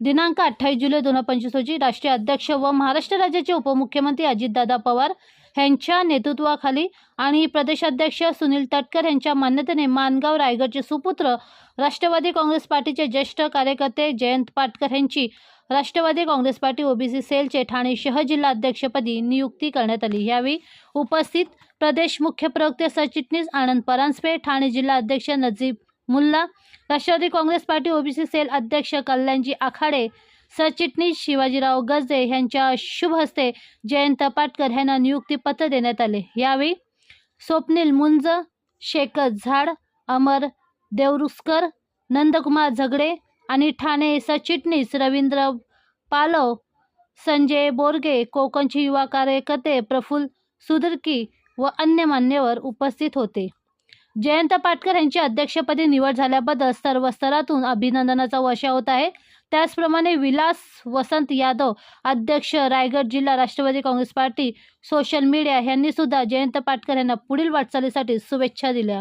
दिनांक अठ्ठावीस जुलै दोन हजार पंचवीस रोजी राष्ट्रीय अध्यक्ष व महाराष्ट्र राज्याचे उपमुख्यमंत्री अजितदादा पवार यांच्या नेतृत्वाखाली आणि प्रदेशाध्यक्ष सुनील तटकर यांच्या मान्यतेने मानगाव रायगडचे सुपुत्र राष्ट्रवादी काँग्रेस पार्टीचे ज्येष्ठ कार्यकर्ते जयंत पाटकर यांची राष्ट्रवादी काँग्रेस पार्टी ओबीसी सेलचे ठाणे शहर जिल्हा अध्यक्षपदी नियुक्ती करण्यात आली. यावेळी उपस्थित प्रदेश मुख्य प्रवक्ते सरचिटणीस आनंद परांजपे ठाणे जिल्हा अध्यक्ष Najeeb Mulla Rashtravadi Congress party OBC cell अध्यक्ष कल्याणजी आखाडे सरचिटणीस शिवाजीराव गजे यांच्या शुभ हस्ते जयंत पाटकर यांना नियुक्तीपत्र देण्यात आले. यावेळी स्वप्नील मुंज शेखर झाड अमर देवरुसकर नंदकुमार झगडे आणि ठाणे सरचिटणीस रवींद्र पालव संजय बोरगे कोकणचे युवा कार्यकर्ते प्रफुल्ल सुदरकी व अन्य मान्यवर उपस्थित होते. जयंत पाटकर यांची अध्यक्षपदी निवड झाल्याबद्दल सर्व स्तरातून अभिनंदनाचा वर्षा होत आहे. त्याचप्रमाणे विलास वसंत यादव अध्यक्ष रायगड जिल्हा Rashtravadi Congress party social media यांनी सुद्धा जयंत पाटकर यांना पुढील वाटचालीसाठी शुभेच्छा दिल्या.